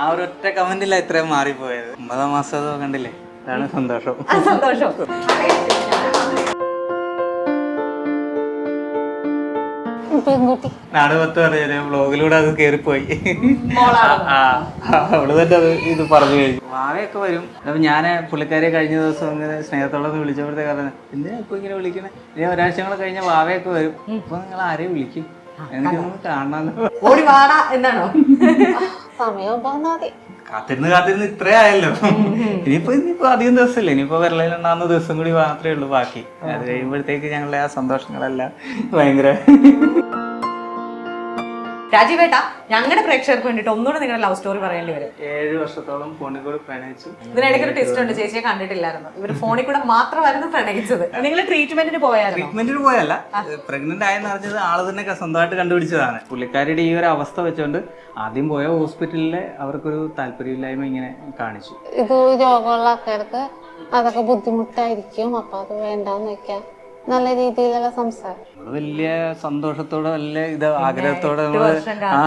ആ ഒരു ഒറ്റ കമന്റില്ല ഇത്രയും മാറിപ്പോയത്. ഒമ്പതാം മാസം കണ്ടില്ലേ? അതാണ് സന്തോഷം. സന്തോഷം. പെൺകുട്ടി. നാട് പത്ത് പറഞ്ഞ വ്ളോഗിലൂടെ അത് കേറിപ്പോയി. അവൾ തന്നെ അത് ഇത് പറഞ്ഞു കഴിഞ്ഞു. മാവയൊക്കെ വരും. അപ്പൊ ഞാൻ പുള്ളിക്കാരെ കഴിഞ്ഞ ദിവസം ഇങ്ങനെ സ്നേഹത്തോടെ ഒന്ന് വിളിച്ചപ്പോഴത്തെ കാരണം എന്തിനാ ഇപ്പൊ ഇങ്ങനെ വിളിക്കണേ? ഇനി ഒരാഴ്ച കൂടെ കഴിഞ്ഞ മാവയൊക്കെ വരും. ഇപ്പൊ നിങ്ങൾ ആരെയും വിളിക്കും? എനിക്കൊന്ന് കാണാൻ ഓടി വാടാ എന്നാണോ? സമയം പറഞ്ഞാൽ മതി. കാത്തിരുന്ന് കാത്തിരുന്ന് ഇത്രേ ആയല്ലോ. ഇനിയിപ്പോ ഇനിയിപ്പോ അധികം ദിവസമില്ല. ഇനിയിപ്പോ വിരളിലുണ്ടാകുന്ന ദിവസം കൂടി മാത്രമേ ഉള്ളൂ ബാക്കി. അത് കഴിയുമ്പോഴത്തേക്ക് ഞങ്ങളുടെ ആ സന്തോഷങ്ങളെല്ലാം ഭയങ്കര രാജീവേട്ട ഞങ്ങളുടെ പ്രേക്ഷകർക്ക് വേണ്ടിട്ട് ഒന്നുകൂടെ നിങ്ങളുടെ ലവ് സ്റ്റോറി പറയേണ്ടി വരും. ഏഴ് വർഷത്തോളം ഫോണിൽ കൂടെ പ്രണയിച്ചു. ഇതിനിടയ്ക്ക് ഒരു ടെസ്റ്റ് ഉണ്ട് ചേച്ചിയെ കണ്ടിട്ടില്ലായിരുന്നു. ഇവർ ഫോണിൽ കൂടെ മാത്രമായിരുന്നു പ്രണയിച്ചത്. നിങ്ങൾ ട്രീറ്റ്മെന്റിന് പോയായിരുന്നു? ട്രീറ്റ്മെന്റിന് പോയല്ല. പ്രഗ്നന്റ് ആയെന്ന് അറിഞ്ഞത് ആൾ തന്നെ സ്വന്തമായിട്ട് കണ്ടുപിടിച്ചതാണ്. പുള്ളിക്കാരിയുടെ ഈ ഒരു അവസ്ഥ വെച്ചുകൊണ്ട് ആദ്യം പോയ ഹോസ്പിറ്റലിലെ അവർക്കൊരു താല്പര്യമില്ലായ്മ ഇങ്ങനെ കാണിച്ചു. ഇത് രോഗമുള്ള ആൾക്കാർക്ക് അതൊക്കെ ബുദ്ധിമുട്ടായിരിക്കും. അപ്പൊ അത് വേണ്ടെന്ന് വെക്കാം. നല്ല രീതിയിലുള്ള സംസാരം. വലിയ സന്തോഷത്തോടെ വലിയ ഇത് ആഗ്രഹത്തോടെ നമ്മൾ ആ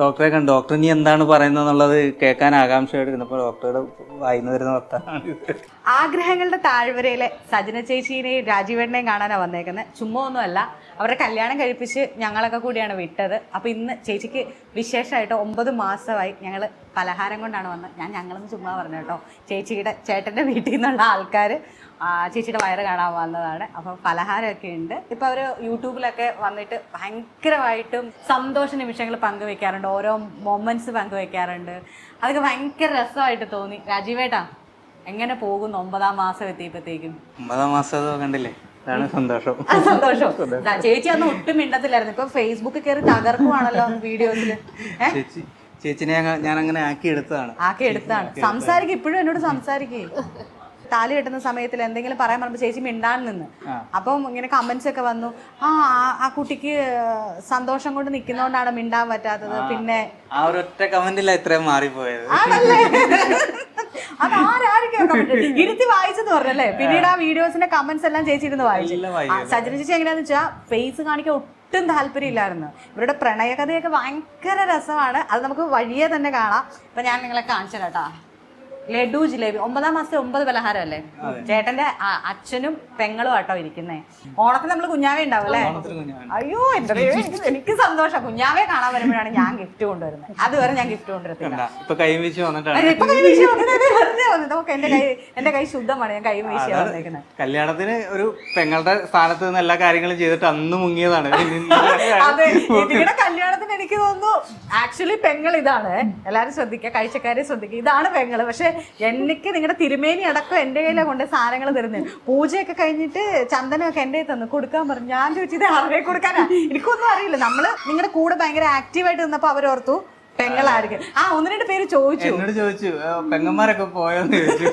ഡോക്ടറെ കണ്ടു. ഡോക്ടർ ഇനി എന്താണ് പറയുന്നത് എന്നുള്ളത് കേൾക്കാൻ ആകാംക്ഷയോടെ ഇരുന്നപ്പോൾ ഡോക്ടറുടെ വായിന്ന് വരുന്ന വർത്താനാണ് ആഗ്രഹങ്ങളുടെ താഴ്വരയിലെ സജന ചേച്ചീനെയും രാജീവേണ്ണയും കാണാനാണ് വന്നേക്കുന്നത് ചുമ്മാ ഒന്നുമല്ല. അവരുടെ കല്യാണം കഴിപ്പിച്ച് ഞങ്ങളൊക്കെ കൂടിയാണ് വിട്ടത്. അപ്പോൾ ഇന്ന് ചേച്ചിക്ക് വിശേഷമായിട്ട് ഒമ്പത് മാസമായി ഞങ്ങൾ പലഹാരം കൊണ്ടാണ് വന്നത്. ഞാൻ ഞങ്ങളെന്ന് ചുമ്മാ പറഞ്ഞു കേട്ടോ. ചേച്ചിയുടെ ചേട്ടന്റെ വീട്ടിൽ നിന്നുള്ള ആൾക്കാർ ചേച്ചിയുടെ വയറ് കാണാൻ വന്നതാണ്. അപ്പം പലഹാരമൊക്കെ ഉണ്ട്. ഇപ്പം അവർ യൂട്യൂബിലൊക്കെ വന്നിട്ട് ഭയങ്കരമായിട്ടും സന്തോഷ നിമിഷങ്ങൾ പങ്കുവെക്കാറുണ്ട്. ഓരോ മൊമെന്റ്സ് പങ്കുവെക്കാറുണ്ട്. അതൊക്കെ ഭയങ്കര രസമായിട്ട് തോന്നി. രാജീവേട്ടാ എങ്ങനെ പോകുന്നു ഒമ്പതാം മാസം എത്തിയപ്പോഴത്തേക്കും? ഒമ്പതാം മാസം കണ്ടില്ലേ? അതാണ് സന്തോഷം. സന്തോഷം. ചേച്ചി അന്ന് ഒട്ടും മിണ്ടത്തില്ലായിരുന്നു. ഇപ്പൊ ഫേസ്ബുക്ക് കയറി തകർക്കുവാണല്ലോ വീഡിയോസിൽ ചേച്ചി ചേച്ചിനെ ഞാൻ അങ്ങനെ ആക്കി എടുത്തതാണ് ആക്കി എടുത്താണ് സംസാരിക്കും ഇപ്പോഴും എന്നോട് സംസാരിക്കേ. താലി കെട്ടുന്ന സമയത്തിൽ എന്തെങ്കിലും പറയാൻ പറയുമ്പോൾ ചേച്ചി മിണ്ടാൻ നിന്ന്. അപ്പം ഇങ്ങനെ കമന്റ്സ് ഒക്കെ വന്നു. ആ ആ- ആ കുട്ടിക്ക് സന്തോഷം കൊണ്ട് നിൽക്കുന്നതുകൊണ്ടാണ് മിണ്ടാൻ പറ്റാത്തത്. പിന്നെ ആ ഒരൊറ്റ കമന്റില്ല ഇത്രയും മാറിപ്പോയത്. ആണല്ലേ? ഇരുത്തി വായിച്ചെന്ന് പറഞ്ഞല്ലേ? പിന്നീട് ആ വീഡിയോസിന്റെ കമന്റ്സ് എല്ലാം ചേച്ചി ഇരുന്ന് വായിച്ചു. എല്ലാം ആ, സജന ചേച്ചി എങ്ങനെയാന്ന് വെച്ചാൽ ഫേസ് കാണിക്കാൻ ഒട്ടും താല്പര്യമില്ലായിരുന്നു. ഇവരുടെ പ്രണയകഥയൊക്കെ ഭയങ്കര രസമാണ്. അത് നമുക്ക് വഴിയെ തന്നെ കാണാം. ഇപ്പൊ ഞാൻ നിങ്ങളെ കാണിച്ചു കേട്ടാ ലഡു ജിലേബി. ഒമ്പതാം മാസത്തെ ഒമ്പത് പലഹാരം അല്ലേ ചേട്ടന്റെ അച്ഛനും പെങ്ങളും ആട്ടോ ഇരിക്കുന്നേ. ഓണത്തിന് നമ്മൾ കുഞ്ഞാവേ ഉണ്ടാവും അല്ലേ അയ്യോ എന്റെ എനിക്ക് സന്തോഷം. കുഞ്ഞാവേ കാണാൻ വരുമ്പോഴാണ് ഞാൻ ഗിഫ്റ്റ് കൊണ്ടുവരുന്നത്. അതുവരെ ഞാൻ ഗിഫ്റ്റ് കൊണ്ടുവരത്തില്ല? ഇപ്പൊ കൈ വീശി വന്നിട്ടാണ് എന്റെ കൈ എന്റെ കൈ ശുദ്ധമാണ്. ഞാൻ കൈ വീശി വന്നേക്കുന്നത് കല്യാണത്തിന് ഒരു പെങ്ങളുടെ സ്ഥാനത്ത് നിന്ന് എല്ലാ കാര്യങ്ങളും ചെയ്തിട്ട് അന്ന് മുങ്ങിയതാണ്. അതെ ഇതിന്റെ കല്യാണത്തിന് എനിക്ക് തോന്നുന്നു ആക്ച്വലി പെങ്ങൾ ഇതാണ്. എല്ലാരും ശ്രദ്ധിക്കുക കാഴ്ചക്കാരെ ശ്രദ്ധിക്കുക. ഇതാണ് പെങ്ങൾ. പക്ഷെ എനിക്ക് നിങ്ങളുടെ തിരുമേനി അടക്കം എന്റെ കയ്യിലാണ് കൊണ്ട് സാധനങ്ങൾ തരുന്നത് പൂജയൊക്കെ കഴിഞ്ഞിട്ട് ചന്ദനമൊക്കെ എന്റെ തന്നു. കൊടുക്കാൻ പറഞ്ഞു. ഞാൻ ചോദിച്ചത് ആരുടെ കൊടുക്കാനാ? എനിക്കൊന്നും അറിയില്ല. നമ്മൾ നിങ്ങളുടെ കൂടെ ഭയങ്കര ആക്റ്റീവായിട്ട് നിന്നപ്പോ അവരോർത്തു. പെങ്ങളായിരിക്കും. ആ ഒന്ന് രണ്ട് പേര് ചോദിച്ചു. എന്നോട് ചോദിച്ചു "ആ, പെങ്ങന്മാരൊക്കെ പോയോന്ന് ചോദിച്ചു.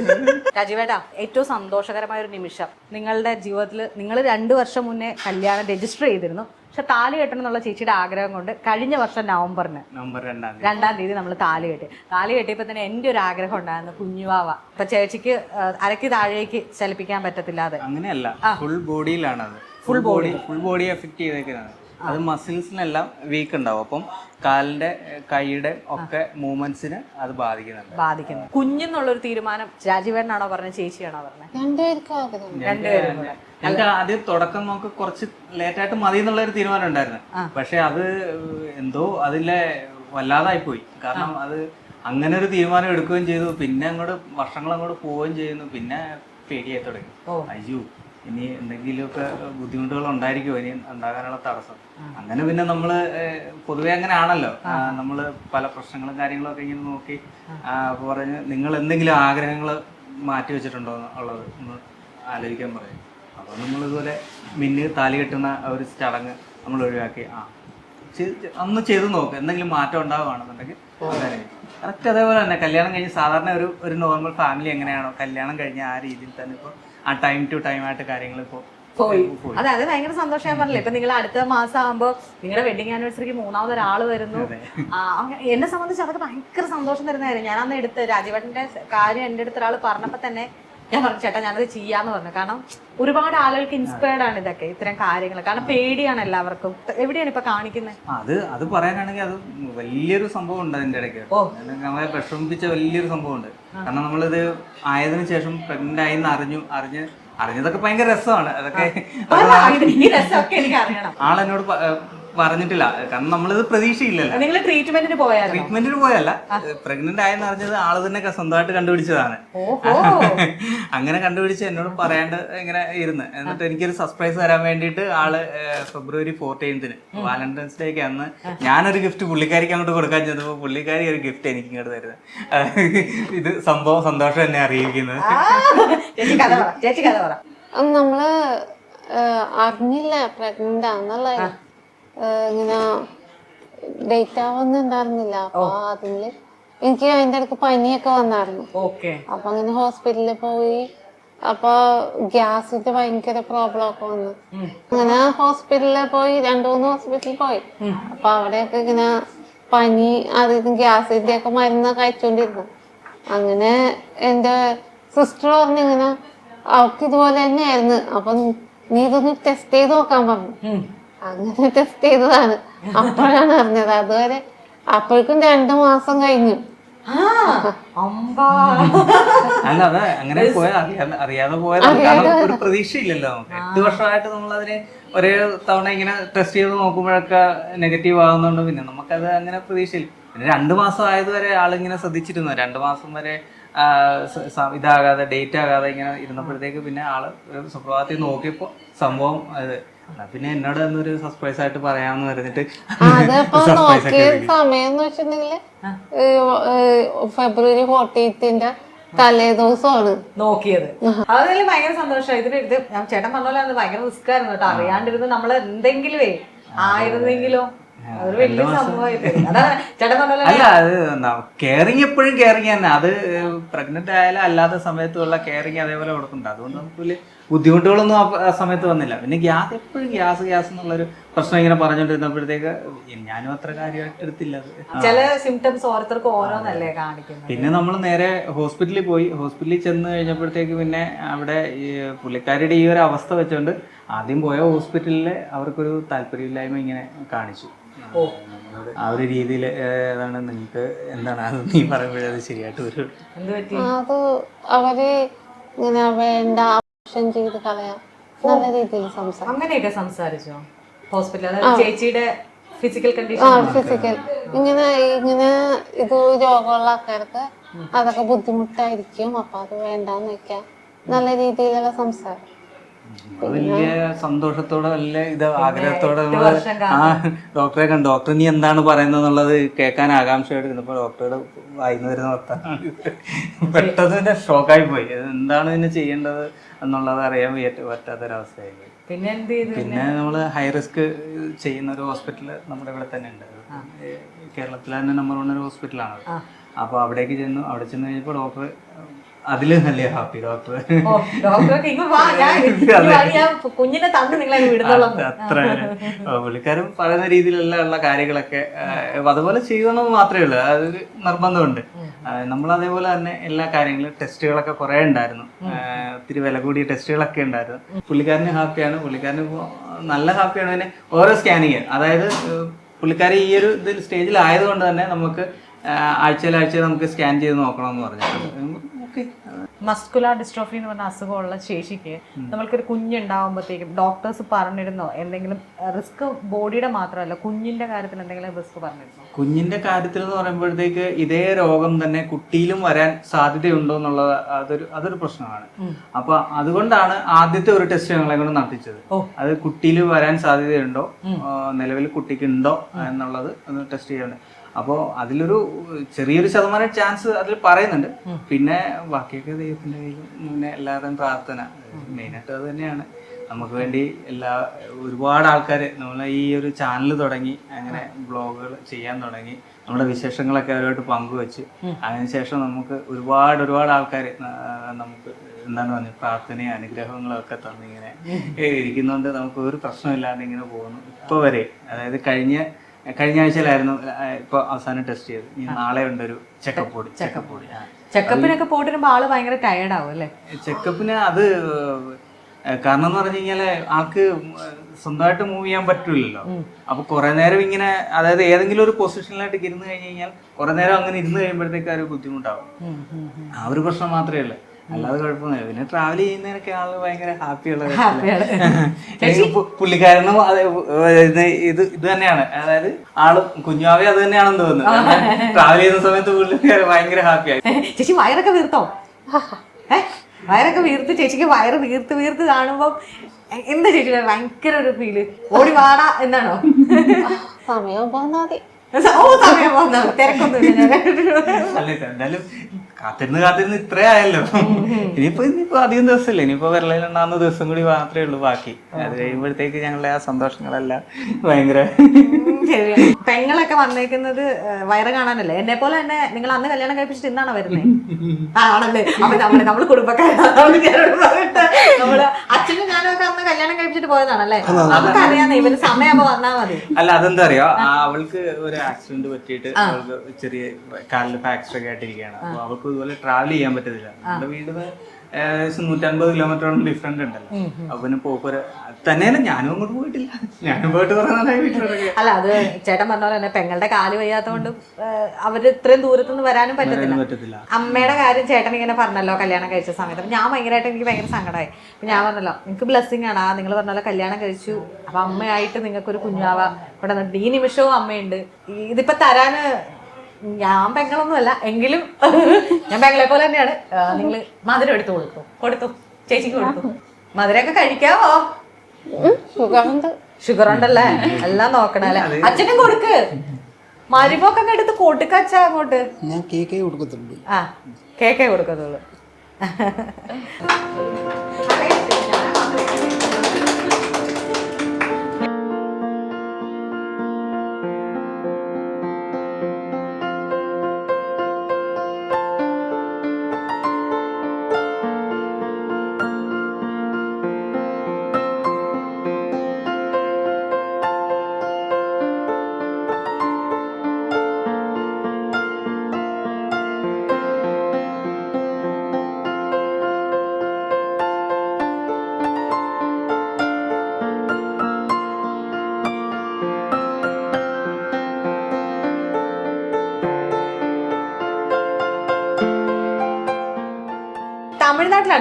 രാജീവേട്ടാ ഏറ്റവും സന്തോഷകരമായ ഒരു നിമിഷം. നിങ്ങളുടെ ജീവിതത്തിൽ നിങ്ങൾ രണ്ട് വർഷം മുന്നേ കല്യാണം രജിസ്റ്റർ ചെയ്തിരുന്നു. പക്ഷെ താലി കെട്ടണം എന്നുള്ള ചേച്ചിയുടെ ആഗ്രഹം കൊണ്ട് കഴിഞ്ഞ വർഷം നവംബറിന് നവംബർ രണ്ടാം തീയതി. രണ്ടാം തീയതി നമ്മൾ താലി കെട്ടി. താലി കെട്ടിയപ്പോൾ തന്നെ എന്റെ ഒരു ആഗ്രഹം ഉണ്ടായിരുന്നു കുഞ്ഞുവാവ. ഇപ്പൊ ചേച്ചിക്ക് അരക്കി അരക്ക് താഴേക്ക് ചലിപ്പിക്കാൻ പറ്റത്തില്ലാതെ അങ്ങനെയല്ല ഫുൾ ബോഡിയിലാണ് അത് full body full body effect ചെയ്തേക്കുന്നത്. അത് മസിൽസിനെല്ലാം വീക്ക് ഉണ്ടാവും. അപ്പം കാലിന്റെ കൈയുടെ ഒക്കെ മൂവ്മെന്റ്സിന് അത് ബാധിക്കുന്നുണ്ട്. ബാധിക്കുന്നു കുഞ്ഞെന്നുള്ളൊരു തീരുമാനം രാജീവേണ്ണാണോ പറഞ്ഞത് ചേച്ചിയാണോ പറഞ്ഞത്? രണ്ടുപേരും. ഞങ്ങൾക്ക് ആദ്യം തുടക്കം നമുക്ക് കുറച്ച് ലേറ്റായിട്ട് മതി എന്നുള്ള ഒരു തീരുമാനം ഉണ്ടായിരുന്നു. പക്ഷെ അത് എന്തോ അതിലെ വല്ലാതായി പോയി. കാരണം അത് അങ്ങനെ ഒരു തീരുമാനം എടുക്കുകയും ചെയ്തു. പിന്നെ അങ്ങോട്ട് വർഷങ്ങൾ അങ്ങോട്ട് പോവുകയും ചെയ്യുന്നു. പിന്നെ പേടിയായി തുടങ്ങി. അയ്യോ ഇനി എന്തെങ്കിലുമൊക്കെ ബുദ്ധിമുട്ടുകൾ ഉണ്ടായിരിക്കുമോ ഇനി ഉണ്ടാകാനുള്ള തടസ്സം. അങ്ങനെ പിന്നെ നമ്മൾ പൊതുവെ അങ്ങനെ ആണല്ലോ നമ്മൾ പല പ്രശ്നങ്ങളും കാര്യങ്ങളും ഒക്കെ ഇങ്ങനെ നോക്കി പറഞ്ഞ് നിങ്ങൾ എന്തെങ്കിലും ആഗ്രഹങ്ങൾ മാറ്റി വെച്ചിട്ടുണ്ടോ ഉള്ളത്? ഒന്ന് ആലോചിക്കാൻ പറയും. അപ്പോൾ നമ്മൾ ഇതുപോലെ മിന്ന് താലി കെട്ടുന്ന ഒരു ചടങ്ങ് നമ്മൾ ഒഴിവാക്കി. ആ. അന്ന് ചെയ്ത് നോക്ക്. എന്തെങ്കിലും മാറ്റം ഉണ്ടാവുകയാണെന്നുണ്ടെങ്കിൽ കറക്റ്റ് അതേപോലെ തന്നെ കല്യാണം കഴിഞ്ഞ് സാധാരണ ഒരു ഒരു നോർമൽ ഫാമിലി എങ്ങനെയാണോ കല്യാണം കഴിഞ്ഞ ആ രീതിയിൽ തന്നെ ഇപ്പോൾ ആ ടൈം ടു ടൈം ആയിട്ട് കാര്യങ്ങൾ ഇപ്പോൾ പോയി. അതെ അത് ഭയങ്കര സന്തോഷം ഞാൻ പറഞ്ഞില്ല? ഇപ്പൊ നിങ്ങൾ അടുത്ത മാസം ആകുമ്പോ നിങ്ങളുടെ വെഡിങ് ആനിവേഴ്സറിക്ക് മൂന്നാമത് ഒരാൾ വരുന്നു. എന്നെ സംബന്ധിച്ച് അതൊക്കെ ഭയങ്കര സന്തോഷം തരുന്ന കാര്യം. ഞാൻ അന്ന് എടുത്ത് രാജീവേട്ടന്റെ കാര്യം എന്റെ അടുത്ത് ഒരാൾ പറഞ്ഞപ്പോ തന്നെ ഞാൻ പറഞ്ഞു ചേട്ടാ ഞാനത് ചെയ്യാന്ന് പറഞ്ഞു. കാരണം ഒരുപാട് ആളുകൾക്ക് ഇൻസ്പയർഡ് ആണ് ഇതൊക്കെ ഇത്തരം കാര്യങ്ങൾ കാരണം പേടിയാണ് എല്ലാവർക്കും. എവിടെയാണ് ഇപ്പൊ കാണിക്കുന്നത്? അത് അത് പറയാനാണെങ്കിൽ അത് വലിയൊരു സംഭവം ഉണ്ട് അതിന്റെ ഇടയ്ക്ക്. നമ്മളെ വിഷമിപ്പിച്ച വലിയൊരു സംഭവം ഉണ്ട് കാരണം നമ്മളിത് ആയതിനു ശേഷം പ്രഗ്നന്റ് ആയി എന്ന് അറിഞ്ഞു അറിഞ്ഞ് അറിഞ്ഞതൊക്കെ ഭയങ്കര രസമാണ്. അതൊക്കെ ആളെന്നോട് പറഞ്ഞിട്ടില്ല. കാരണം നമ്മളിത് പ്രതീക്ഷയില്ലല്ലോ. നിങ്ങൾ ട്രീറ്റ്മെന്റിന് പോയായിരുന്നു? ട്രീറ്റ്മെന്റിന് പോയല്ല പ്രഗ്നന്റ് ആയെന്ന് അറിഞ്ഞത് ആൾ തന്നെ ക- സ്വന്തമായിട്ട് കണ്ടുപിടിച്ചതാണ്. ഓഹോ. അങ്ങനെ കണ്ടുപിടിച്ച് എന്നോട് പറയാണ്ട് ഇങ്ങനെ ഇരുന്ന്. എന്നിട്ട് എനിക്കൊരു സർപ്രൈസ് തരാൻ വേണ്ടിയിട്ട് ആൾ ഫെബ്രുവരി ഫോർട്ടീൻത്തിന് വാലന്റൈൻസ് ഡേക്ക് അന്ന് ഞാനൊരു ഗിഫ്റ്റ് പുള്ളിക്കാരിക്ക് അങ്ങോട്ട് കൊടുക്കാൻ ചെന്നപ്പോൾ പുള്ളിക്കാരി ഒരു ഗിഫ്റ്റ് എനിക്ക് ഇങ്ങോട്ട് തരുന്നത് ഇത് സംഭവം സന്തോഷം എന്നെ അറിയിക്കുന്നത്. ആ, കഥ പറ. ചേച്ചി കഥ പറ. അത് നമ്മൾ അറിഞ്ഞില്ല. പ്രഗ്നന്റ് ആണെന്നുള്ള ഇങ്ങനെ ഡേറ്റ് ആവുന്നുണ്ടായിരുന്നില്ല അപ്പൊ അതിൽ എനിക്ക് അതിന്റെ ഇടയ്ക്ക് പനിയൊക്കെ വന്നായിരുന്നു. അപ്പൊ അങ്ങനെ ഹോസ്പിറ്റലിൽ പോയി. അപ്പൊ ഗ്യാസിന്റെ ഭയങ്കര പ്രോബ്ലം ഒക്കെ വന്നു. അങ്ങനെ ഹോസ്പിറ്റലിൽ പോയി രണ്ടു മൂന്ന് ഹോസ്പിറ്റലിൽ പോയി. അപ്പൊ അവിടെയൊക്കെ ഇങ്ങനെ പനി അത് ഗ്യാസിന്റെ ഒക്കെ മരുന്ന് കഴിച്ചോണ്ടിരുന്നു. അങ്ങനെ എന്റെ സിസ്റ്റർ പറഞ്ഞു ഇങ്ങനെ അവർക്ക് ഇതുപോലെ തന്നെയായിരുന്നു. അപ്പൊ നീ ഇതൊന്ന് ടെസ്റ്റ് ചെയ്ത് നോക്കാൻ പറഞ്ഞു. അങ്ങനെ ടെസ്റ്റ് ചെയ്തതാണ്. അപ്പോഴാണ് അറിഞ്ഞത്. അതുവരെ അപ്പോഴേക്കും രണ്ടു മാസം കഴിഞ്ഞു. അല്ല അത് അങ്ങനെ പോയ അറിയാതെ പോയത് കാരണം ഒരു പ്രതീക്ഷയില്ലല്ലോ. നമുക്ക് എട്ട് വർഷമായിട്ട് നമ്മൾ അതിനെ ഒരേ തവണ ഇങ്ങനെ ടെസ്റ്റ് ചെയ്ത് നോക്കുമ്പോഴൊക്കെ നെഗറ്റീവ് ആകുന്നുണ്ട് പിന്നെ നമുക്കത് അങ്ങനെ പ്രതീക്ഷയില്ല. പിന്നെ രണ്ട് മാസം ആയതുവരെ ആളിങ്ങനെ ശ്രദ്ധിച്ചിരുന്നു. രണ്ട് മാസം വരെ ഇതാകാതെ ഡേറ്റ് ആകാതെ ഇങ്ങനെ ഇരുന്നപ്പോഴത്തേക്ക് പിന്നെ ആൾ ഒരു സുപ്രഭാതത്തിൽ നോക്കിയപ്പോ സംഭവം പിന്നെ എന്നോട് ഒരു സർപ്രൈസ് ആയിട്ട് പറയാന്ന് പറഞ്ഞിട്ട് അതിപ്പോ നോക്കിയ സമയം എന്ന് വെച്ചിട്ടുണ്ടെങ്കിൽ ഫെബ്രുവരി ഫോർട്ടീൻത്തിന്റെ തലേ ദിവസമാണ് നോക്കിയത് അതിൽ ഭയങ്കര സന്തോഷമായി. ഇതിന് ഇത് ചേട്ടൻ പറഞ്ഞ പോലെ ഭയങ്കര റിസ്ക് ആയിരുന്നു കേട്ടോ. അറിയാണ്ടിരുന്ന് നമ്മൾ എന്തെങ്കിലും ആയിരുന്നെങ്കിലോ അതൊരു വലിയ സംഭവമായി പോയി. അതാണ് ചേട്ടൻ പറഞ്ഞ അല്ല അത് കെയറിങ് എപ്പോഴും കെയറിങ് തന്നെ. അത് പ്രഗ്നന്റ് ആയാലും അല്ലാത്ത സമയത്തുള്ള കെയറിങ് അതേപോലെ കൊടുക്കുന്നുണ്ട്. അതുകൊണ്ട് നമുക്ക് വലിയ ബുദ്ധിമുട്ടുകളൊന്നും ആ- ആ സമയത്ത് വന്നില്ല. പിന്നെ ഗ്യാസ് എപ്പോഴും ഗ്യാസ് ഗ്യാസ് എന്നുള്ളൊരു പ്രശ്നം ഇങ്ങനെ പറഞ്ഞുകൊണ്ടിരുന്നപ്പോഴത്തേക്ക് ഞാനും അത്ര കാര്യമായിട്ട് എടുത്തില്ല അത്. ആ. ചില സിംറ്റംസ് ഓരോരുത്തർക്ക് ഓരോന്നല്ലേ കാണിക്കുന്നത്. പിന്നെ നമ്മൾ നേരെ ഹോസ്പിറ്റലിൽ പോയി. ഹോസ്പിറ്റലിൽ ചെന്ന് കഴിഞ്ഞപ്പോഴത്തേക്ക് പിന്നെ അവിടെ ഈ പുള്ളിക്കാരിയുടെ ഈ ഒരു അവസ്ഥ വെച്ചുകൊണ്ട് ആദ്യം പോയ ഹോസ്പിറ്റലിൽ അവർക്കൊരു താല്പര്യമില്ലായ്മ ഇങ്ങനെ കാണിച്ചു. ആ ഒരു രീതിയിൽ ഏതാണ് നിങ്ങൾക്ക് എന്താണ്? അത് നീ പറയുമ്പോഴത് ശരിയായിട്ട് വരും. അത് അവരെ ഇങ്ങനെ വേണ്ട ഓപ്ഷൻ ചെയ്ത് കളയാം. നല്ല രീതിയിൽ സംസാരിക്കും. അങ്ങനെയൊക്കെ സംസാരിച്ചോ? ഹോസ്പിറ്റലിൽ ചേച്ചിയുടെ ഫിസിക്കൽ ആ കണ്ടീഷൻ ഫിസിക്കൽ ഇങ്ങനെ ഇങ്ങനെ ഇത് രോഗമുള്ള ആൾക്കാർക്ക് അതൊക്കെ ബുദ്ധിമുട്ടായിരിക്കും. അപ്പൊ അത് വേണ്ടെന്ന് വെക്കാം. നല്ല രീതിയിലുള്ള സംസാരം വലിയ സന്തോഷത്തോടെ വലിയ ഇത് ആഗ്രഹത്തോടെ നമ്മൾ ആ ഡോക്ടറെ കണ്ടു. ഡോക്ടർ നീ എന്താണ് പറയുന്നത് എന്നുള്ളത് കേൾക്കാൻ ആകാംക്ഷയായിട്ട് ഇരുന്നപ്പോൾ ഡോക്ടറുടെ വായിന്ന് വരുന്ന വർത്താനം. പെട്ടെന്ന് തന്നെ ഷോക്കായി പോയി. എന്താണ് ഇതിന് ചെയ്യേണ്ടത് എന്നുള്ളത് അറിയാൻ പറ്റാത്തൊരവസ്ഥയായി. പോയി പിന്നെ എന്ത് ചെയ്തു പിന്നെ? നമ്മൾ ഹൈ റിസ്ക് ചെയ്യുന്ന ഒരു ഹോസ്പിറ്റൽ നമ്മുടെ ഇവിടെ തന്നെ ഉണ്ട്. കേരളത്തിലെ തന്നെ നമ്പർ വൺ ഒരു ഹോസ്പിറ്റലാണ് അപ്പോൾ അവിടേക്ക് ചെന്നു. അവിടെ ചെന്ന് കഴിഞ്ഞപ്പോൾ ഡോക്ടർ അതിലും നല്ല ഹാപ്പി ഡോക്ടർ കുഞ്ഞിനെ തന്ന് നിങ്ങളെ അത്ര പുള്ളിക്കാരൻ പറയുന്ന രീതിയിലുള്ള ഉള്ള കാര്യങ്ങളൊക്കെ അതുപോലെ ചെയ്യണമെന്ന് മാത്രമേ ഉള്ളൂ. അതൊരു നിർബന്ധമുണ്ട്. നമ്മൾ അതേപോലെ തന്നെ എല്ലാ കാര്യങ്ങളും ടെസ്റ്റുകളൊക്കെ കുറേ ഉണ്ടായിരുന്നു. ഒത്തിരി വില കൂടിയ ടെസ്റ്റുകളൊക്കെ ഉണ്ടായിരുന്നു. പുള്ളിക്കാരന് ഹാപ്പിയാണ്. പുള്ളിക്കാരന് നല്ല ഹാപ്പിയാണ്. പിന്നെ ഓരോ സ്കാനിങ്. അതായത് പുള്ളിക്കാരി ഈ ഒരു ഇതിൽ സ്റ്റേജിൽ ആയതുകൊണ്ട് തന്നെ നമുക്ക് ആഴ്ചയിലാഴ്ച നമുക്ക് സ്കാൻ ചെയ്ത് നോക്കണമെന്ന് പറഞ്ഞിട്ടുണ്ട്. ഓക്കെ. മസ്കുലാർ ഡിസ്ട്രോഫി എന്ന് പറഞ്ഞ അസുഖമുള്ള ശേഷിക്ക് നമ്മൾക്കൊരു കുഞ്ഞുണ്ടാവുമ്പോഴത്തേക്കും ഡോക്ടേഴ്സ് പറഞ്ഞിരുന്നോ എന്തെങ്കിലും റിസ്ക് ബോഡിയുടെ മാത്രമല്ല കുഞ്ഞിന്റെ കാര്യത്തിൽ എന്തെങ്കിലും റിസ്ക് പറഞ്ഞിരുന്നോ? കുഞ്ഞിന്റെ കാര്യത്തിൽ എന്ന് പറയുമ്പോഴത്തേക്ക് ഇതേ രോഗം തന്നെ കുട്ടിയിലും വരാൻ സാധ്യതയുണ്ടോ എന്നുള്ളത് അതൊരു അതൊരു പ്രശ്നമാണ്. അപ്പൊ അതുകൊണ്ടാണ് ആദ്യത്തെ ഒരു ടെസ്റ്റ് ഞങ്ങളെ കൊണ്ട് നടത്തിച്ചത്. അത് കുട്ടിയിൽ വരാൻ സാധ്യതയുണ്ടോ? നിലവിൽ കുട്ടിക്ക് ഉണ്ടോ എന്നുള്ളത് ഒന്ന് ടെസ്റ്റ് ചെയ്യണം അപ്പോൾ അതിലൊരു ചെറിയൊരു ശതമാനം ചാൻസ് അതിൽ പറയുന്നുണ്ട്. പിന്നെ ബാക്കിയൊക്കെ ദൈവത്തിന്റെ കയ്യിലും പിന്നെ എല്ലാവരും പ്രാർത്ഥന. മെയിനായിട്ട് അത് തന്നെയാണ്. നമുക്ക് വേണ്ടി എല്ലാ ഒരുപാട് ആൾക്കാർ നമ്മൾ ഈ ഒരു ചാനൽ തുടങ്ങി അങ്ങനെ ബ്ലോഗുകൾ ചെയ്യാൻ തുടങ്ങി നമ്മുടെ വിശേഷങ്ങളൊക്കെ അവരുമായിട്ട് പങ്കുവെച്ച് അതിനുശേഷം നമുക്ക് ഒരുപാട് ഒരുപാട് ആൾക്കാർ നമുക്ക് എന്താണ് പറഞ്ഞത് പ്രാർത്ഥനയും അനുഗ്രഹങ്ങളും ഒക്കെ തന്നിങ്ങനെ ഇരിക്കുന്നുണ്ട്. നമുക്ക് ഒരു പ്രശ്നമില്ലാണ്ട് ഇങ്ങനെ പോകുന്നു. ഇപ്പോൾ വരെ അതായത് കഴിഞ്ഞ കഴിഞ്ഞ ആഴ്ചയിലായിരുന്നു ഇപ്പൊ അവസാനം ടെസ്റ്റ് ചെയ്ത്. ഇനി നാളെ ഉണ്ട് ഒരു ചെക്കപ്പ് കൂടി ചെക്കപ്പ് കൂടി ചെക്കപ്പിനൊക്കെ പോയിട്ട് വരുമ്പോൾ ആൾ ഭയങ്കര ടയർഡാവും ആവും അല്ലേ? ചെക്കപ്പിന് അത് കാരണം എന്ന് പറഞ്ഞു കഴിഞ്ഞാൽ ആൾക്ക് സ്വന്തമായിട്ട് മൂവ് ചെയ്യാൻ പറ്റില്ലല്ലോ അപ്പൊ കുറെ നേരം ഇങ്ങനെ അതായത് ഏതെങ്കിലും ഒരു പൊസിഷനിലായിട്ട് ഇരുന്ന് കഴിഞ്ഞു കഴിഞ്ഞാൽ കുറെ നേരം അങ്ങനെ ഇരുന്ന് കഴിയുമ്പോഴത്തേക്ക് ആ ഒരു ബുദ്ധിമുട്ടാവും. ആ ഒരു പ്രശ്നം മാത്രമേ ഉള്ളൂ. അല്ലാതെ കുഴപ്പമൊന്നുമില്ല. പിന്നെ ട്രാവൽ ചെയ്യുന്നതിനൊക്കെ ആൾ ഭയങ്കര ഹാപ്പിയുള്ള പുള്ളിക്കാരനും അത് ഇത് ഇത് തന്നെയാണ്. അതായത് ആൾ കുഞ്ഞാവേ അത് തന്നെയാണെന്ന് തോന്നുന്നു. ട്രാവൽ ചെയ്യുന്ന സമയത്ത് പുള്ളിക്കാരൻ ഭയങ്കര ഹാപ്പിയായി ചേച്ചി വയറൊക്കെ വീർത്തോ? വയറൊക്കെ വീർത്ത് ചേച്ചിക്ക് വയറ് വീർത്ത് വീർത്ത് കാണുമ്പോ എ- എന്താ ചേച്ചി ഭയങ്കര ഒരു ഫീൽ ഓടി വാടാ എന്നാണോ? സമയം പോന്നാ മതി. ഓ സമയം പോന്നാ തിരക്കൊന്നും എന്തായാലും കാത്തിരുന്ന് കാത്തിരുന്ന് ഇത്രേ ആയല്ലോ. ഇനിയിപ്പോ ഇനിയിപ്പോ അധികം ദിവസമില്ല. ഇനിയിപ്പോ വിരളിലുണ്ടാകുന്ന ദിവസം കൂടി മാത്രമേ ഉള്ളൂ ബാക്കി. അത് കഴിയുമ്പോഴത്തേക്ക് ഞങ്ങളുടെ ആ സന്തോഷങ്ങളെല്ലാം ഭയങ്കര. പെങ്ങളൊക്കെ വന്നേക്കുന്നത് വയറ് കാണാനല്ലേ? എന്നെ പോലെ തന്നെ നിങ്ങൾ അന്ന് കല്യാണം കഴിപ്പിച്ചിട്ട് ഇന്നാണോ വരുന്നത് ആണല്ലേ. അപ്പൊ നമ്മൾ നമ്മൾ കുടുംബക്കാരാണ്. നമ്മൾ അച്ഛനും ഞാനും ഒക്കെ അന്ന് കല്യാണം കഴിപ്പിച്ചിട്ട് പോയതാണല്ലേ? നമുക്കറിയാന്നേ ഇവർ സമയമാകുമ്പോ വന്നാ മതി. അല്ല അതെന്താ അറിയോ അവൾക്ക് ഒരു ആക്സിഡന്റ് പറ്റിയിട്ട് അവൾക്ക് ചെറിയ കാലിൽ ഫ്രാക്ചർ ഒക്കെ ആയിട്ടിരിക്കുകയാണ്. അപ്പൊ അവൾക്ക് ഇതുപോലെ ട്രാവൽ ചെയ്യാൻ പറ്റത്തില്ല. നമ്മുടെ വീടിന് ഏകദേശം നൂറ്റൻപത് കിലോമീറ്ററോളം ഡിഫറെന്റ് ഉണ്ടല്ലോ. അപ്പൊ പിന്നെ പോക്കൊരു തന്നെയല്ല ഞാനും അങ്ങോട്ട് പോയിട്ടില്ല. ഞാനും പോയിട്ട് വീട്ടിലൊക്കെ. അല്ല അത് ചേട്ടൻ പറഞ്ഞ പോലെ തന്നെ പെങ്ങളുടെ കാൽ വയ്യാത്തോണ്ട് അവർ ഇത്രയും ദൂരത്തുനിന്ന് വരാനും പറ്റത്തില്ല. അമ്മയുടെ കാര്യം ചേട്ടൻ ഇങ്ങനെ പറഞ്ഞല്ലോ കല്യാണം കഴിച്ച സമയത്ത്. അപ്പൊ ഞാൻ ഭയങ്കരമായിട്ട് എനിക്ക് ഭയങ്കര സങ്കടമായി അപ്പൊ ഞാൻ പറഞ്ഞല്ലോ നിങ്ങൾക്ക് ബ്ലെസ്സിങ് ആണ്. നിങ്ങൾ പറഞ്ഞല്ലോ കല്യാണം കഴിച്ചു. അപ്പൊ അമ്മയായിട്ട് നിങ്ങൾക്കൊരു കുഞ്ഞാവ. ഇവിടെ ഈ നിമിഷവും അമ്മയുണ്ട്. ഇതിപ്പോ തരാന് ഞാൻ പെങ്ങളൊന്നുമല്ല എങ്കിലും ഞാൻ പെങ്ങളെ പോലെ തന്നെയാണ്. നിങ്ങൾ മധുരം എടുത്തു കൊടുത്തു? കൊടുത്തു? ചേച്ചിക്ക് കൊടുത്തു? മധുരമൊക്കെ കഴിക്കാവോ? ഷുഗർ ഉണ്ടല്ലേ എല്ലാം നോക്കണല്ലേ അച്ഛനും കൊടുക്ക്. മരുമൊക്കെ എടുത്ത് കൊടുക്ക അച്ഛ അങ്ങോട്ട്. ഞാൻ കേക്കേ കൊടുക്കത്തുള്ളൂ. ആ കേക്കേ കൊടുക്കത്തുള്ളൂ.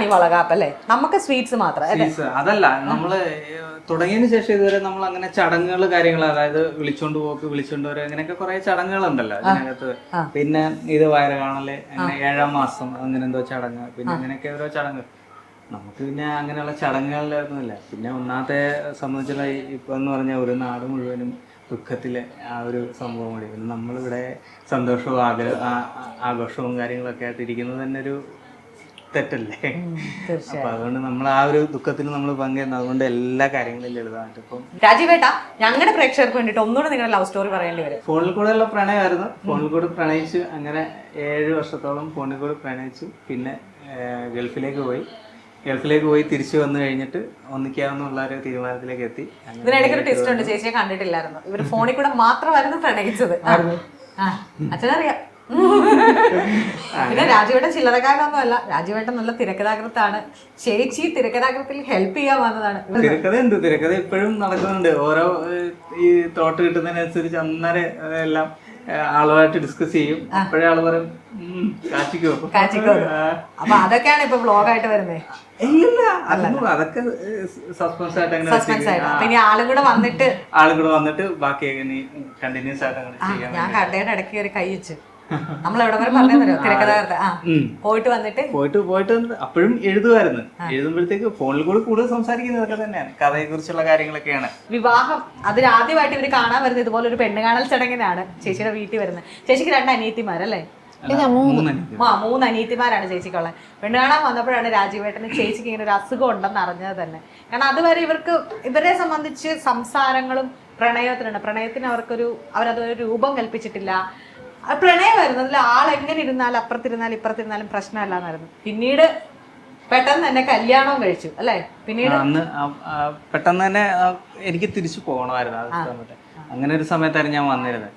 ഈ വളകാപ്പ് അല്ലേ? നമുക്ക് സ്വീറ്റ്സ് മാത്രം അല്ലേ? അതല്ല നമ്മൾ തുടങ്ങിയതിനു ശേഷം ഇതുവരെ നമ്മൾ അങ്ങനെ ചടങ്ങുകൾ കാര്യങ്ങൾ അതായത് വിളിച്ചോണ്ട് പോക്ക് വിളിച്ചോണ്ട് വരെ അങ്ങനെയൊക്കെ കുറെ ചടങ്ങുകൾ ഉണ്ടല്ലോ അതിനകത്ത്. പിന്നെ ഇത് വയറ് കാണൽ അങ്ങനെ ഏഴാം മാസം അങ്ങനെ എന്തോ ചടങ്ങ് പിന്നെ അങ്ങനെയൊക്കെ ഓരോ ചടങ്ങ്. നമുക്ക് പിന്നെ അങ്ങനെയുള്ള ചടങ്ങുകളിലൊന്നുമില്ല. പിന്നെ ഒന്നാമത്തെ സംബന്ധിച്ചുള്ള ഇപ്പൊ എന്ന് പറഞ്ഞ ഒരു നാട് മുഴുവനും ദുഃഖത്തിലെ ആ ഒരു സംഭവം കൂടി. പിന്നെ നമ്മളിവിടെ സന്തോഷവും ആഗ്രഹ ആഘോഷവും കാര്യങ്ങളൊക്കെ ആയിട്ട് ഇരിക്കുന്നത് തന്നെ ഒരു തെറ്റല്ലേ? അപ്പൊ അതുകൊണ്ട് നമ്മൾ ആ ഒരു ദുഃഖത്തിന് നമ്മൾ പങ്കുചേരുന്നത് അതുകൊണ്ട് എല്ലാ കാര്യങ്ങളും ലളിതമായിട്ട്. ഇപ്പം രാജീവേട്ട ഞങ്ങളുടെ പ്രേക്ഷകർക്ക് വേണ്ടിട്ട് ഒന്നുകൂടെ നിങ്ങളുടെ ലവ് സ്റ്റോറി പറയേണ്ടി വരും. ഫോണിൽ കൂടെയുള്ള പ്രണയമായിരുന്നു. ഫോണിൽ കൂടെ പ്രണയിച്ചു അങ്ങനെ ഏഴ് വർഷത്തോളം ഫോണിൽ കൂടെ പ്രണയിച്ചു പിന്നെ ഗൾഫിലേക്ക് പോയി. ഗൾഫിലേക്ക് പോയി തിരിച്ചു വന്നു കഴിഞ്ഞിട്ട് ഒന്നിക്കാവുന്നുള്ള ഒരു തീരുമാനത്തിലേക്ക് എത്തി. ഇതിനിടയ്ക്ക് ഒരു ടെസ്റ്റ് ഉണ്ട്. ചേച്ചിയെ കണ്ടിട്ടില്ലായിരുന്നു. ഇവർ ഫോണിൽ കൂടെ മാത്രമായിരുന്നു പ്രണയിച്ചത്. അച്ഛനറിയാം. പിന്നെ രാജുവേട്ടൻ ചില്ലറക്കാരനൊന്നും അല്ല രാജുവേട്ടൻ നല്ല തിരക്കഥാകൃത്താണ്. ചേച്ചി തിരക്കഥാകൃത്തിൽ ഹെൽപ്പ് ചെയ്യാൻ വന്നതാണ്. തിരക്കഥ ഉണ്ട് തിരക്കഥ ഇപ്പോഴും നടക്കുന്നുണ്ട്. ഓരോ ഈ തോട്ട് കിട്ടുന്നതിനനുസരിച്ച് അന്നേരം എല്ലാം ആളുമായിട്ട് ഡിസ്കസ് ചെയ്യും. അപ്പോഴേ ആൾ പറയും കാച്ചിക്കോ. കാച്ചിക്കോ. അപ്പൊ അതൊക്കെയാണ് ഇപ്പൊ ബ്ലോഗായിട്ട് വരുന്നത് ഇല്ലില്ല. അതൊന്നും അതൊക്കെ സസ്പെൻസ് ആയിട്ട് സസ്പെൻസ് ആയിട്ട്. അപ്പൊ ഇനി ആളും കൂടെ വന്നിട്ട് ആളും കൂടെ വന്നിട്ട് ബാക്കി കണ്ടിന്യൂസ് ആയിട്ട് ഞാൻ കടയുടെ ഇടയ്ക്ക് ഒരു കൈ വെച്ച്. നമ്മൾ എവിടെ വരെ പറഞ്ഞോ തിരക്കഥാകൃത്ത്. ആ പോയിട്ട് വന്നിട്ട് പോയിട്ട് പോയിട്ട് അപ്പോഴും എഴുതുമായിരുന്നു എഴുതുമ്പോഴത്തേക്ക് ഫോണിൽ കൂടെ കൂടുതൽ സംസാരിക്കുന്നതൊക്കെ തന്നെയാണ്. കഥയെ കുറിച്ചുള്ള കാര്യങ്ങളൊക്കെയാണ്. വിവാഹം അതിൽ ആദ്യമായിട്ട് ഇവർ കാണാൻ വരുന്നത് ഇതുപോലെ ഒരു പെണ്ണ് കാണൽ ചടങ്ങിനാണ് ചേച്ചിയുടെ വീട്ടിൽ വരുന്നത്. ചേച്ചിക്ക് രണ്ട് അനിയത്തിമാരല്ലേ. ആ മൂന്ന് അനിയത്തിമാരാണ് ചേച്ചിക്കുള്ളത് പെണ്ണ് കാണാൻ വന്നപ്പോഴാണ് രാജീവേട്ടന് ചേച്ചിക്ക് ഇങ്ങനെ ഒരു അസുഖം ഉണ്ടെന്ന് അറിഞ്ഞത് തന്നെ. കാരണം അതുവരെ ഇവർക്ക് ഇവരെ സംബന്ധിച്ച് സംസാരങ്ങളും പ്രണയത്തിനാണ് പ്രണയത്തിന് അവർക്കൊരു അവരതൊരു രൂപം കൽപ്പിച്ചിട്ടില്ല. പ്രണയമായിരുന്നു. അതിൽ ആൾ എങ്ങനെ ഇരുന്നാലും അപ്പുറത്തിരുന്നാലും ഇപ്പുറത്തിരുന്നാലും പ്രശ്നമല്ലാന്നായിരുന്നു. പിന്നീട് പെട്ടെന്ന് തന്നെ കല്യാണവും കഴിച്ചു അല്ലേ? പിന്നീട് അന്ന് പെട്ടെന്ന് തന്നെ എനിക്ക് തിരിച്ചു പോകണമായിരുന്നു ആ സമയത്ത്. അങ്ങനെ ഒരു സമയത്തായിരുന്നു ഞാൻ വന്നിരുന്നത്.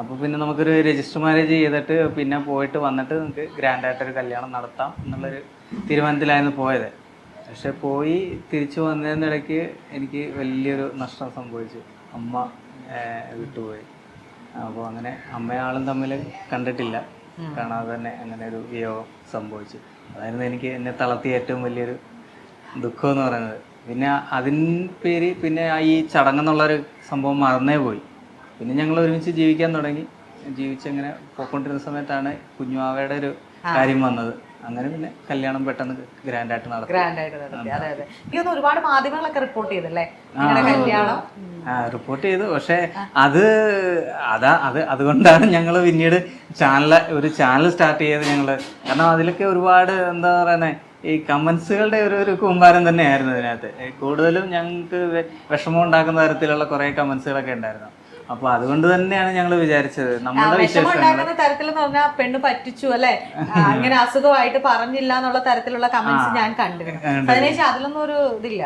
അപ്പോൾ പിന്നെ നമുക്കൊരു രജിസ്റ്റർ മാരേജ് ചെയ്തിട്ട് പിന്നെ പോയിട്ട് വന്നിട്ട് നമുക്ക് ഗ്രാൻഡായിട്ടൊരു കല്യാണം നടത്താം എന്നുള്ളൊരു തീരുമാനത്തിലായിരുന്നു പോയത്. പക്ഷെ പോയി തിരിച്ചു വന്നതിനിടയ്ക്ക് എനിക്ക് വലിയൊരു നഷ്ടം സംഭവിച്ചു. അമ്മ വിട്ടുപോയി. അപ്പോൾ അങ്ങനെ അമ്മയാളും തമ്മിൽ കണ്ടിട്ടില്ല. കാണാതെ തന്നെ അങ്ങനെ ഒരു വിയോഗം സംഭവിച്ചു. അതായിരുന്നു എനിക്ക് എന്നെ തളർത്തിയ ഏറ്റവും വലിയൊരു ദുഃഖം എന്ന് പറയുന്നത്. പിന്നെ അതിന് പേര് പിന്നെ ആ ഈ ചടങ്ങെന്നുള്ളൊരു സംഭവം മറന്നേ പോയി. പിന്നെ ഞങ്ങൾ ഒരുമിച്ച് ജീവിക്കാൻ തുടങ്ങി. ജീവിച്ചങ്ങനെ പോയിക്കൊണ്ടിരുന്ന സമയത്താണ് കുഞ്ഞുമാവയുടെ ഒരു കാര്യം വന്നത്. അങ്ങനെ പിന്നെ കല്യാണം പെട്ടെന്ന് ഗ്രാൻഡായിട്ട് നടത്തി. ഗ്രാൻഡ് ആയിട്ട് നടത്തി. അതെ അതെ. ഒരുപാട് മാധ്യമങ്ങളൊക്കെ റിപ്പോർട്ട് ചെയ്തല്ലേ? നിങ്ങളുടെ കല്യാണം? റിപ്പോർട്ട് ചെയ്തു. പക്ഷേ അത് അതാ അത് അതുകൊണ്ടാണ് ഞങ്ങൾ പിന്നീട് ചാനൽ ഒരു ചാനൽ സ്റ്റാർട്ട് ചെയ്തത് ഞങ്ങൾ കാരണം അതിലൊക്കെ ഒരുപാട് എന്താ പറയുന്നത് ഈ കമന്റ്സുകളുടെ ഒരു ഒരു കൂമ്പാരം തന്നെയായിരുന്നു ഇതിനകത്ത്. കൂടുതലും ഞങ്ങൾക്ക് വിഷമം ഉണ്ടാക്കുന്ന തരത്തിലുള്ള കുറേ കമന്റ്സുകളൊക്കെ ഉണ്ടായിരുന്നു. അപ്പോൾ അതുകൊണ്ട് തന്നെയാണ് ഞങ്ങൾ വിചാരിച്ചത്. നമ്മുടെ ഉണ്ടാക്കുന്ന തരത്തിൽ എന്ന് പറഞ്ഞാൽ പെണ്ണ് പറ്റിച്ചു അല്ലെ? അങ്ങനെ അസുഖമായിട്ട് പറഞ്ഞില്ല എന്നുള്ള തരത്തിലുള്ള കമന്റ്സ് ഞാൻ കണ്ടിരുന്നു. അതിനുശേഷം അതിലൊന്നും ഒരു ഇതില്ല.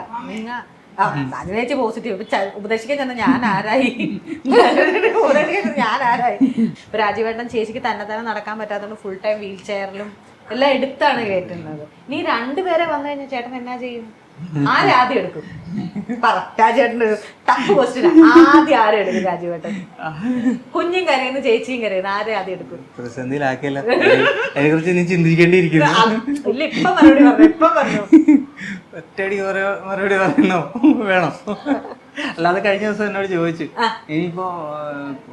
അതിനേച്ച് പോസിറ്റീവ് ഉപദേശിക്കാൻ ചെന്ന ഞാൻ ആരായി ഉപദേശിക്കാൻ ഞാൻ ആരായി ഇപ്പൊ രാജീവേട്ടൻ ചേച്ചിക്ക് തന്നെ തന്നെ നടക്കാൻ പറ്റാത്തതുകൊണ്ട് ഫുൾ ടൈം വീൽ ചെയറിലും എല്ലാം എടുത്താണ് കയറ്റുന്നത്. നീ രണ്ടുപേരെ വന്നു കഴിഞ്ഞാൽ ചേട്ടൻ എന്നാ ചെയ്യും? ആരെ ആദ്യം എടുക്കും? പറ. രാജേട്ടന്റെ ടഫ് ക്വസ്റ്റ്യൻ ആദ്യം ആരെ എടുക്കും രാജീവേട്ടൻ? കുഞ്ഞും കരയുന്നു ചേച്ചിയും കരയുന്നു. ആരെ ആദ്യം എടുക്കും? പ്രതിസന്ധിയിലാക്കിയല്ല. അതിനെക്കുറിച്ച് നീ ചിന്തിക്കേണ്ടിയിരിക്കുന്നു. ഇല്ല ഇപ്പൊ മറുപടി പറഞ്ഞു ഇപ്പൊ പറഞ്ഞു. ഒറ്റയടി ഓരോ മറുപടി പറയുന്നു. വേണം. അല്ലാതെ കഴിഞ്ഞ ദിവസം എന്നോട് ചോദിച്ചു. ഇനിയിപ്പോ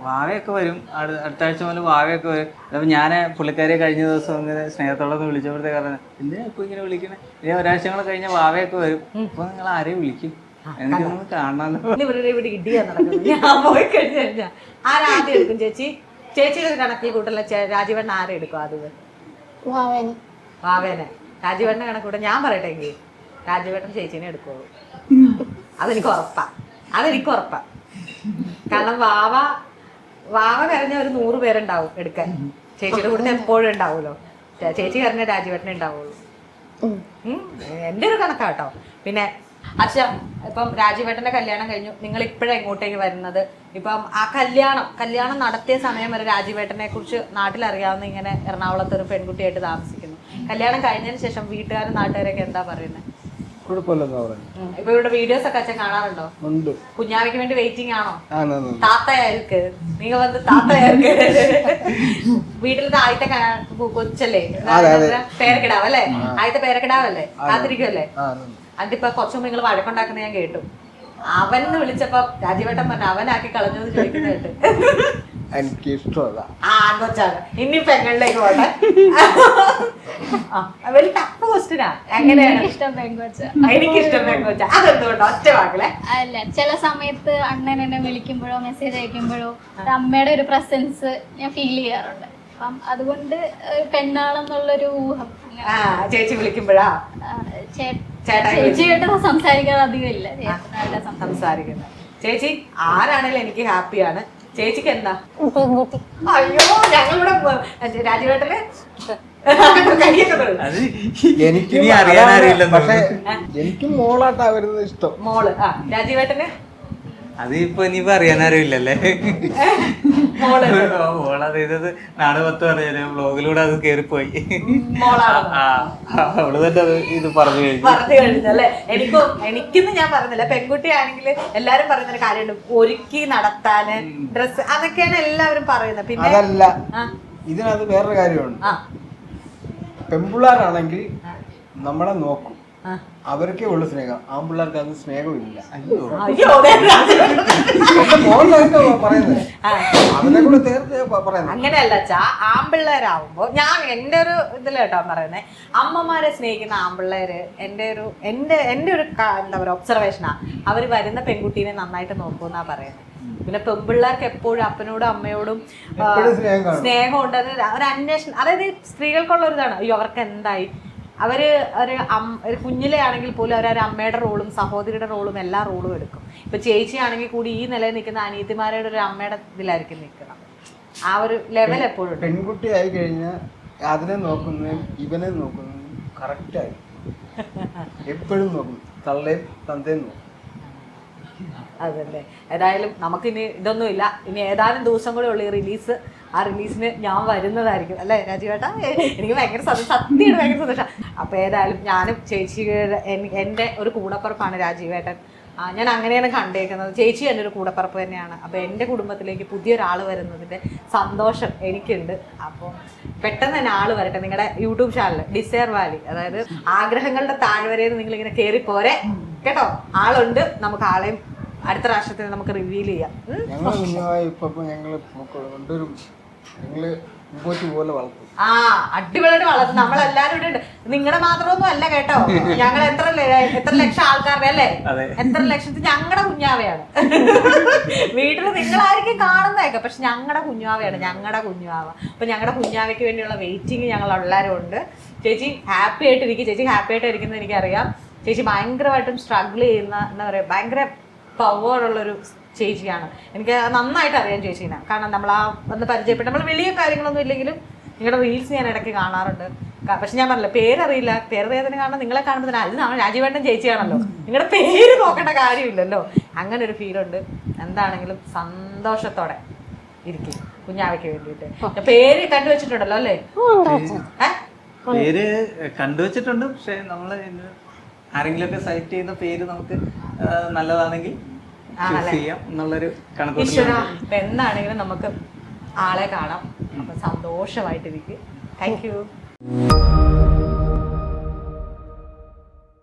വാവയൊക്കെ വരും. അടുത്ത ആഴ്ച മുതൽ വാവയൊക്കെ വരും. അപ്പൊ ഞാൻ പുള്ളിക്കാരെ കഴിഞ്ഞ ദിവസം ഇങ്ങനെ സ്നേഹത്തോടെ ഒന്ന് വിളിച്ചപ്പോഴത്തെ കാരണം എന്തിനാ ഇപ്പൊ ഇങ്ങനെ വിളിക്കണേ? ഇനി ഒരാഴ്ച കൂടെ കഴിഞ്ഞ വാവയൊക്കെ വരും. ഇപ്പൊ നിങ്ങൾ ആരെയും വിളിക്കും? എനിക്കൊന്ന് കാണാനോ ഇവിടെ ഇടിയാ നടക്കുന്നത്. ഞാൻ പോയി കഴിഞ്ഞാ ആരാദ്യം എടുക്കും ചേച്ചി? ചേച്ചിയുടെ കണക്കിൽ കൂട്ടല്ല രാജീവണ്ണ ആരെ എടുക്കും ആദ്യം? വാവേനെ. വാവേനെ. രാജീവണ്ണ കണക്കൂടെ ഞാൻ പറയട്ടെ എങ്കിൽ രാജീവേട്ടൻ ചേച്ചീനെ എടുക്കുള്ളൂ. അതെനിക്ക് ഉറപ്പാ. അതെനിക്ക് ഉറപ്പാ. കാരണം വാവ വാവ കരഞ്ഞ ഒരു നൂറ് പേരുണ്ടാവും എടുക്കാൻ. ചേച്ചിയുടെ കൂടെ എപ്പോഴും ഉണ്ടാവുമല്ലോ. ചേച്ചി കരഞ്ഞ രാജവേട്ടനെ ഉണ്ടാവുള്ളൂ. എന്റെ ഒരു കണക്കാട്ടോ. പിന്നെ അച്ഛ ഇപ്പം രാജീവേട്ടന്റെ കല്യാണം കഴിഞ്ഞു. നിങ്ങൾ ഇപ്പോഴാണ് ഇങ്ങോട്ടേക്ക് വരുന്നത്. ഇപ്പം ആ കല്യാണം കല്യാണം നടത്തിയ സമയം വരെ രാജീവേട്ടനെ കുറിച്ച് നാട്ടിലറിയാവുന്ന ഇങ്ങനെ എറണാകുളത്ത് ഒരു പെൺകുട്ടിയായിട്ട് താമസിക്കുന്നു. കല്യാണം കഴിഞ്ഞതിന് ശേഷം വീട്ടുകാരും നാട്ടുകാരൊക്കെ എന്താ പറയുന്നത് കുഴപ്പമില്ലെന്നാ പറഞ്ഞു ഇപ്പൊ ഇവിടെ വീഡിയോസ് ഒക്കെ അച്ഛൻ കാണാറുണ്ടോ? ഉണ്ട്. കുഞ്ഞാവയ്ക്ക് വേണ്ടി വെയിറ്റിംഗ് ആണോ? ആന്നു താത്തയായിരിക്ക്. നീங்க വന്ന് താത്തയായിരിക്ക്. വീട്ടിലത്തെ ആദ്യത്തെ ക- കൊ- കൊച്ചല്ലേ? പേരക്കിടാവല്ലേ? ആദ്യത്തെ പേരക്കിടാവല്ലേ? കാത്തിരിക്കുമല്ലേ അതിപ്പോ കുറച്ചു മുമ്പ് നിങ്ങൾ വഴക്കുണ്ടാക്കുന്ന ഞാൻ കേട്ടു. അവൻ വിളിച്ചപ്പോ രാജീവേട്ടൻ പറഞ്ഞു അവനാക്കി കളഞ്ഞു ചോദിക്കുന്നു ചോദിക്കുന്ന കേട്ട്. എനിക്ക് ഇഷ്ടമല്ല. ആ കൊച്ചാണ് ഇനി പെങ്ങളിലേക്ക് പോട്ടെ? ആ, വലിയ ടഫ് ക്വസ്റ്റ്യനാ എങ്ങനെയാണ്? ഇഷ്ടം പെങ്കൊച്ച എനിക്ക് ഇഷ്ടം പെങ്കൊച്ച അതെന്തുകൊണ്ടോ? ഒറ്റ വാക്കിലെ? അല്ല ചില സമയത്ത് അണ്ണൻ എന്നെ വിളിക്കുമ്പോഴോ മെസ്സേജ് അയക്കുമ്പോഴോ അമ്മയുടെ ഒരു പ്രസൻസ് ഞാൻ ഫീൽ ചെയ്യാറുണ്ട്. അപ്പം അതുകൊണ്ട് ഒരു പെണ്ണാളെന്നുള്ളൊരു ഊഹം. ആ ചേച്ചി വിളിക്കുമ്പോഴാ? ചേച്ചിയായിട്ട് സംസാരിക്കാൻ അധികം ഇല്ല. സംസാരിക്കുന്നത് ചേച്ചി ആരാണേലും എനിക്ക് ഹാപ്പിയാണ് ചേച്ചിക്ക് എന്താ? പെൺകുട്ടി. അയ്യോ ഞങ്ങളിവിടെ രാജ്യവേട്ടൽ മോളാട്ടാ. അത് എനിക്ക് പക്ഷെ എനിക്ക് മോളായിട്ടാ വരുന്നത് ഇഷ്ടം. മോൾ ആ രാജീവേട്ടന്? അത് ഇനി പറയാനറിയില്ലല്ലേ മോളത് ചെയ്തത് നാട് പത്ത് പറഞ്ഞ ബ്ലോഗിലൂടെ അത് കേറിപ്പോയി. മോളാണ്? ആ അവൾ തന്നെ അത് ഇത് പറഞ്ഞു കഴിഞ്ഞു. പറഞ്ഞു കഴിഞ്ഞല്ലേ എനിക്കും എനിക്കൊന്നും ഞാൻ പറഞ്ഞില്ല. പെൺകുട്ടി ആണെങ്കിൽ എല്ലാരും പറയുന്ന ഒരു കാര്യമുണ്ട്. ഒരുക്കി നടത്താന് ഡ്രസ് അതൊക്കെയാണ് എല്ലാവരും പറയുന്നത്. പിന്നെ അതല്ല. ഇതിനകത്ത് വേറൊരു കാര്യമാണ് ആ. നമ്മളെ നോക്കും. അവർക്കേ ഉള്ളു സ്നേഹം. ആൺപിള്ളേർക്ക് അത് സ്നേഹമില്ല അങ്ങനെയല്ല ചാ ആമ്പിള്ളേരാവുമ്പോ ഞാൻ എന്റെ ഒരു ഇതിൽ കേട്ടോ പറയുന്നത് അമ്മമാരെ സ്നേഹിക്കുന്ന ആമ്പിള്ളേര് എന്റെ ഒരു എന്റെ എന്റെ ഒരു എന്താ പറയുക ഒബ്സർവേഷനാ അവർ വരുന്ന പെൺകുട്ടീനെ നന്നായിട്ട് നോക്കൂന്നാ പറയുന്നത് പിന്നെ പെൺപിള്ളേർക്ക് എപ്പോഴും അപ്പനോടും അമ്മയോടും സ്നേഹം കാണും. സ്നേഹം ഒരു അന്വേഷണം അതായത് സ്ത്രീകൾക്കുള്ള ഒരു ഇതാണ്. അയ്യോ അവർക്ക് എന്തായി? അവർ ഒരു അം- ഒരു കുഞ്ഞിലെ ആണെങ്കിൽ പോലും അവർ ഒരു അമ്മയുടെ റോളും സഹോദരിയുടെ റോളും എല്ലാ റോളും എടുക്കും. ഇപ്പൊ ചേച്ചിയാണെങ്കിൽ കൂടി ഈ നിലയിൽ നിൽക്കുന്ന അനിയത്തിമാരുടെ ഒരു അമ്മയുടെ ഇതിലായിരിക്കും നിൽക്കണം ആ ഒരു ലെവൽ എപ്പോഴും പെൺകുട്ടി ആയി കഴിഞ്ഞാൽ അതിനെ നോക്കുന്നു ഇവനെ നോക്കുന്നതും കറക്റ്റായി എപ്പോഴും നോക്കും. തള്ളയും തന്തയും നോക്കും. അതല്ലേ. ഏതായാലും നമുക്കിനി ഇതൊന്നുമില്ല. ഇനി ഏതാനും ദിവസം കൂടെ ഉള്ള ഈ റിലീസ് ആ റിലീസിന് ഞാൻ വരുന്നതായിരിക്കും. അല്ലേ രാജീവേട്ടാ? എനിക്ക് ഭയങ്കര സത്യമായിട്ട് ഭയങ്കര സന്തോഷം. അപ്പോൾ ഏതായാലും ഞാനും ചേച്ചിയുടെ എൻ- എന്റെ ഒരു കൂടപ്പുറപ്പാണ് രാജീവേട്ടൻ. ഞാൻ അങ്ങനെയാണ് കണ്ടേക്കുന്നത്. ചേച്ചി എന്റെ ഒരു കൂടപ്പുറപ്പ് തന്നെയാണ്. അപ്പോൾ എന്റെ കുടുംബത്തിലേക്ക് പുതിയൊരാൾ വരുന്നതിന്റെ സന്തോഷം എനിക്കുണ്ട്. അപ്പോൾ പെട്ടെന്ന് തന്നെ ആൾ വരട്ടെ. നിങ്ങളുടെ യൂട്യൂബ് ചാനൽ ഡിസയർ വാലി അതായത് ആഗ്രഹങ്ങളുടെ താഴ്വരയിൽ നിങ്ങളിങ്ങനെ പോരെ. കേട്ടോ? ആളുണ്ട്. നമുക്ക് ആളെയും അടുത്ത പ്രാവശ്യത്തിന് നമുക്ക് റിവീൽ ചെയ്യാം. ഞങ്ങൾ കൊണ്ടൊരു ഞങ്ങൾ മുമ്പോട്ട് പോലെ വളർത്തും. ആ അടിപൊളിയായിട്ട് നമ്മളെല്ലാരും ഇവിടെ ഉണ്ട്. നിങ്ങളുടെ മാത്രമൊന്നും അല്ല കേട്ടോ. ഞങ്ങൾ എത്ര ല- എത്ര ലക്ഷം ആൾക്കാരുടെ അല്ലേ? അതെ. എത്ര ലക്ഷത്തിൽ ഞങ്ങളുടെ കുഞ്ഞാവയാണ്. വീട്ടിൽ നിങ്ങളായിരിക്കും കാണുന്നതൊക്കെ. പക്ഷെ ഞങ്ങളുടെ കുഞ്ഞാവയാണ് ഞങ്ങളുടെ കുഞ്ഞാവ. അപ്പൊ ഞങ്ങളുടെ കുഞ്ഞാവയ്ക്ക് വേണ്ടിയുള്ള വെയിറ്റിംഗ് ഞങ്ങൾ എല്ലാവരും ഉണ്ട്. ചേച്ചി ഹാപ്പി ആയിട്ട് ഇരിക്കും. ചേച്ചി ഹാപ്പി ആയിട്ട് ഇരിക്കുന്നത് എനിക്കറിയാം. ചേച്ചി ഭയങ്കരമായിട്ടും സ്ട്രഗിൾ ചെയ്യുന്ന എന്താ പറയുക ഭയങ്കര പവറുള്ളൊരു ചേച്ചിയാണ്. എനിക്ക് നന്നായിട്ട് അറിയാം ചേച്ചീനെ. കാരണം നമ്മൾ ആ വന്ന് പരിചയപ്പെട്ട് നമ്മൾ വലിയ കാര്യങ്ങളൊന്നും ഇല്ലെങ്കിലും നിങ്ങളുടെ റീൽസ് ഞാൻ ഇടയ്ക്ക് കാണാറുണ്ട്. പക്ഷെ ഞാൻ പറഞ്ഞില്ല പേരറിയില്ല. പേരറിയാതിന് കാരണം നിങ്ങളെ കാണുമ്പോൾ തന്നെ അത് നമ്മൾ രാജീവേട്ടൻ ചേച്ചിയാണല്ലോ. നിങ്ങളുടെ പേര് നോക്കേണ്ട കാര്യമില്ലല്ലോ. അങ്ങനെ ഒരു ഫീലുണ്ട് എന്താണെങ്കിലും സന്തോഷത്തോടെ ഇരിക്കും കുഞ്ഞാവയ്ക്ക് വേണ്ടിയിട്ട്. പേര് കണ്ടുവച്ചിട്ടുണ്ടല്ലോ അല്ലേ? പേര് കണ്ടുവച്ചിട്ടുണ്ട്. പക്ഷെ നമ്മൾ ആരെങ്കിലും ഒക്കെ സെലക്ട് ചെയ്യുന്ന പേര് നമുക്ക് നല്ലതാണെങ്കിൽ ചൂസ് ചെയ്യാം എന്നുള്ളൊരു എന്താണെങ്കിലും നമുക്ക് ആളെ കാണാം. അപ്പൊ സന്തോഷമായിട്ടിരിക്കും. Thank you